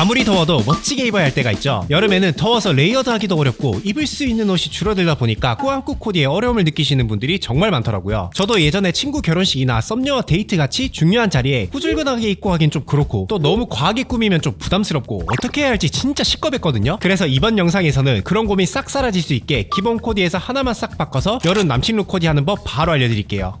아무리 더워도 멋지게 입어야 할 때가 있죠. 여름에는 더워서 레이어드 하기도 어렵고 입을 수 있는 옷이 줄어들다 보니까 꾸안꾸 코디에 어려움을 느끼시는 분들이 정말 많더라고요. 저도 예전에 친구 결혼식이나 썸녀와 데이트 같이 중요한 자리에 후줄근하게 입고 하긴 좀 그렇고 또 너무 과하게 꾸미면 좀 부담스럽고 어떻게 해야 할지 진짜 시겁했거든요. 그래서 이번 영상에서는 그런 고민 싹 사라질 수 있게 기본 코디에서 하나만 싹 바꿔서 여름 남친 룩 코디하는 법 바로 알려드릴게요.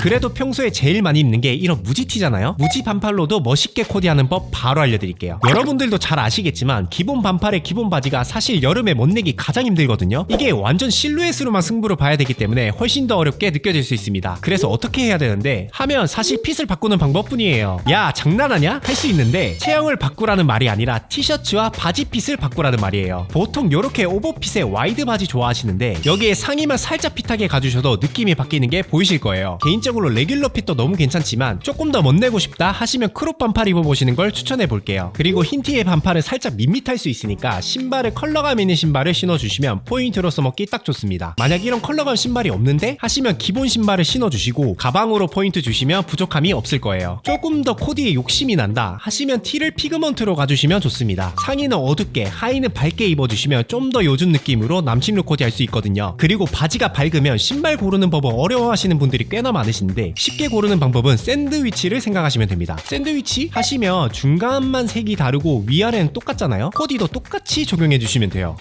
그래도 평소에 제일 많이 입는 게 이런 무지티잖아요. 무지 반팔로도 멋있게 코디하는 법 바로 알려드릴게요. 여러분들도 잘 아시겠지만 기본 반팔의 기본 바지가 사실 여름에 못 내기 가장 힘들거든요. 이게 완전 실루엣으로만 승부를 봐야 되기 때문에 훨씬 더 어렵게 느껴질 수 있습니다. 그래서 어떻게 해야 되는데 하면 사실 핏을 바꾸는 방법뿐이에요. 야 장난하냐? 할 수 있는데 체형을 바꾸라는 말이 아니라 티셔츠와 바지 핏을 바꾸라는 말이에요. 보통 이렇게 오버핏의 와이드 바지 좋아하시는데 여기에 상의만 살짝 핏하게 가주셔도 느낌이 바뀌는 게 보이실 거예요. 개인적으로 레귤러 핏도 너무 괜찮지만 조금 더못 내고 싶다 하시면 크롭 반팔 입어보시는 걸 추천해 볼게요. 그리고 흰 티의 반팔은 살짝 밋밋할 수 있으니까 신발을 컬러감 있는 신발을 신어주시면 포인트로 써먹기 딱 좋습니다. 만약 이런 컬러감 신발이 없는데 하시면 기본 신발을 신어주시고 가방으로 포인트 주시면 부족함이 없을 거예요. 조금 더 코디에 욕심이 난다 하시면 티를 피그먼트로 가주시면 좋습니다. 상의는 어둡게 하의는 밝게 입어주시면 좀 더 요즘 느낌으로 남친 룩 코디 할 수 있거든요. 그리고 바지가 밝으면 신발 고르는 법을 어려워하시는 분들이 꽤나 많으 신데 쉽게 고르는 방법은 샌드위치를 생각하시면 됩니다. 샌드위치 하시면 중간만 색이 다르고 위아래는 똑같잖아요. 코디도 똑같이 적용해 주시면 돼요.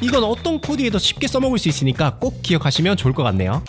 이건 어떤 코디에도 쉽게 써먹을 수 있으니까 꼭 기억하시면 좋을 것 같네요.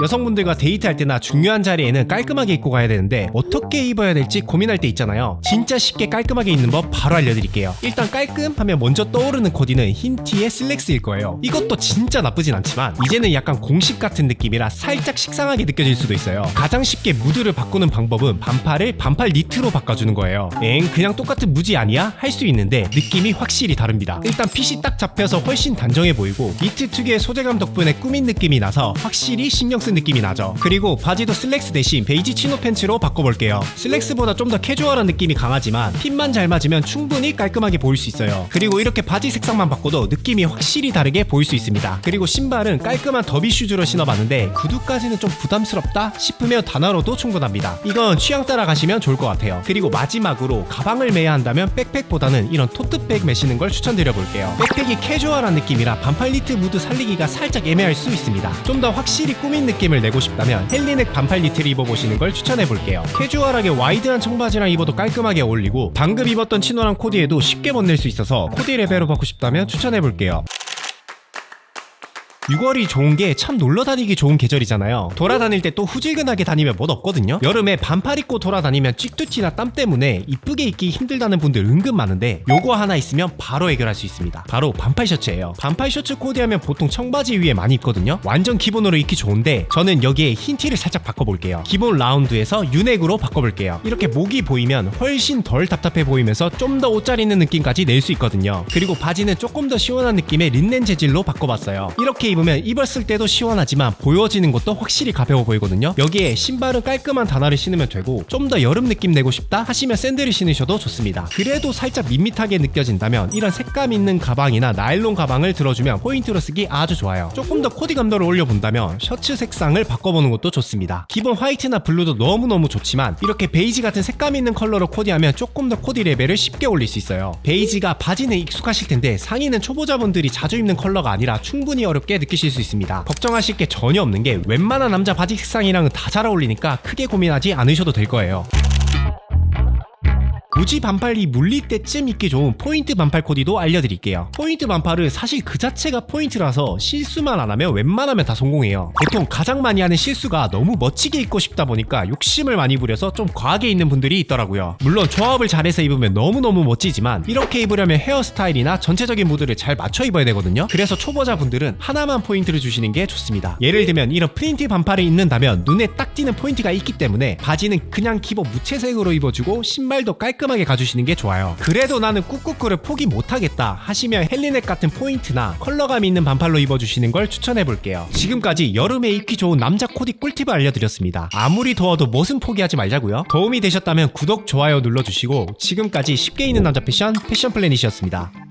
여성분들과 데이트할 때나 중요한 자리에는 깔끔하게 입고 가야 되는데 어떻게 입어야 될지 고민할 때 있잖아요. 진짜 쉽게 깔끔하게 입는 법 바로 알려드릴게요. 일단 깔끔하면 먼저 떠오르는 코디는 흰 티에 슬랙스일 거예요. 이것도 진짜 나쁘진 않지만 이제는 약간 공식 같은 느낌이라 살짝 식상하게 느껴질 수도 있어요. 가장 쉽게 무드를 바꾸는 방법은 반팔을 반팔 니트로 바꿔주는 거예요. 엥 그냥 똑같은 무지 아니야? 할 수 있는데 느낌이 확실히 다릅니다. 일단 핏이 딱 잡혀서 훨씬 단정해 보이고 니트 특유의 소재감 덕분에 꾸민 느낌이 나서 확실히 신경 쓴 느낌이 나죠. 그리고 바지도 슬랙스 대신 베이지 치노 팬츠로 바꿔볼게요. 슬랙스보다 좀 더 캐주얼한 느낌이 강하지만 핏만 잘 맞으면 충분히 깔끔하게 보일 수 있어요. 그리고 이렇게 바지 색상만 바꿔도 느낌이 확실히 다르게 보일 수 있습니다. 그리고 신발은 깔끔한 더비 슈즈로 신어봤는데 구두까지는 좀 부담스럽다 싶으면 단화로도 충분합니다. 이건 취향 따라 가시면 좋을 것 같아요. 그리고 마지막으로 가방을 매야 한다면 백팩보다는 이런 토트백 매시는 걸 추천드려 볼게요. 백팩이 캐주얼한 느낌이라 반팔 니트 무드 살리기가 살짝 애매할 수 있습니다. 좀 더 확실히 꾸민 느낌 을 내고 싶다면 헬리넥 반팔 니트를 입어보시는 걸 추천해 볼게요. 캐주얼하게 와이드한 청바지랑 입어도 깔끔하게 어울리고 방금 입었던 치노랑 코디에도 쉽게 멋낼 수 있어서 코디 레벨업 하고 싶다면 추천해 볼게요. 6월이 좋은 게 참 놀러 다니기 좋은 계절이잖아요. 돌아다닐 때 또 후질근하게 다니면 멋 없거든요. 여름에 반팔 입고 돌아다니면 찌뚜티나 땀 때문에 이쁘게 입기 힘들다는 분들 은근 많은데 요거 하나 있으면 바로 해결할 수 있습니다. 바로 반팔 셔츠예요. 반팔 셔츠 코디하면 보통 청바지 위에 많이 입거든요. 완전 기본으로 입기 좋은데 저는 여기에 흰 티를 살짝 바꿔볼게요. 기본 라운드에서 유넥으로 바꿔볼게요. 이렇게 목이 보이면 훨씬 덜 답답해 보이면서 좀 더 옷잘 있는 느낌까지 낼 수 있거든요. 그리고 바지는 조금 더 시원한 느낌의 린넨 재질로 바꿔봤어요. 이렇게 입으면 입었을 때도 시원하지만 보여지는 것도 확실히 가벼워 보이거든요. 여기에 신발은 깔끔한 단화를 신으면 되고 좀 더 여름 느낌 내고 싶다 하시면 샌들을 신으셔도 좋습니다. 그래도 살짝 밋밋하게 느껴진다면 이런 색감 있는 가방이나 나일론 가방을 들어주면 포인트로 쓰기 아주 좋아요. 조금 더 코디 감도를 올려본다면 셔츠 색상을 바꿔보는 것도 좋습니다. 기본 화이트나 블루도 너무너무 좋지만 이렇게 베이지 같은 색감 있는 컬러로 코디하면 조금 더 코디 레벨을 쉽게 올릴 수 있어요. 베이지가 바지는 익숙하실 텐데 상의는 초보자분들이 자주 입는 컬러가 아니라 충분히 어렵게 느 끼실 수 있습니다. 걱정하실 게 전혀 없는 게 웬만한 남자 바지 색상이랑은 다 잘 어울리니까 크게 고민하지 않으셔도 될 거예요. 무지 반팔이 물릴 때쯤 입기 좋은 포인트 반팔 코디도 알려드릴게요. 포인트 반팔은 사실 그 자체가 포인트라서 실수만 안 하면 웬만하면 다 성공해요. 보통 가장 많이 하는 실수가 너무 멋지게 입고 싶다 보니까 욕심을 많이 부려서 좀 과하게 입는 분들이 있더라고요. 물론 조합을 잘해서 입으면 너무너무 멋지지만 이렇게 입으려면 헤어스타일이나 전체적인 무드를 잘 맞춰 입어야 되거든요. 그래서 초보자분들은 하나만 포인트를 주시는 게 좋습니다. 예를 들면 이런 프린트 반팔을 입는다면 눈에 딱 띄는 포인트가 있기 때문에 바지는 그냥 기본 무채색으로 입어주고 신발도 깔끔 깔끔하게 가주시는 게 좋아요. 그래도 나는 꾹꾹꾸를 포기 못하겠다 하시면 헬리넥 같은 포인트나 컬러감 있는 반팔로 입어주시는 걸 추천해볼게요. 지금까지 여름에 입기 좋은 남자 코디 꿀팁을 알려드렸습니다. 아무리 더워도 멋은 포기하지 말자고요. 도움이 되셨다면 구독, 좋아요 눌러주시고 지금까지 쉽게 입는 남자 패션 패션 플래닛이었습니다.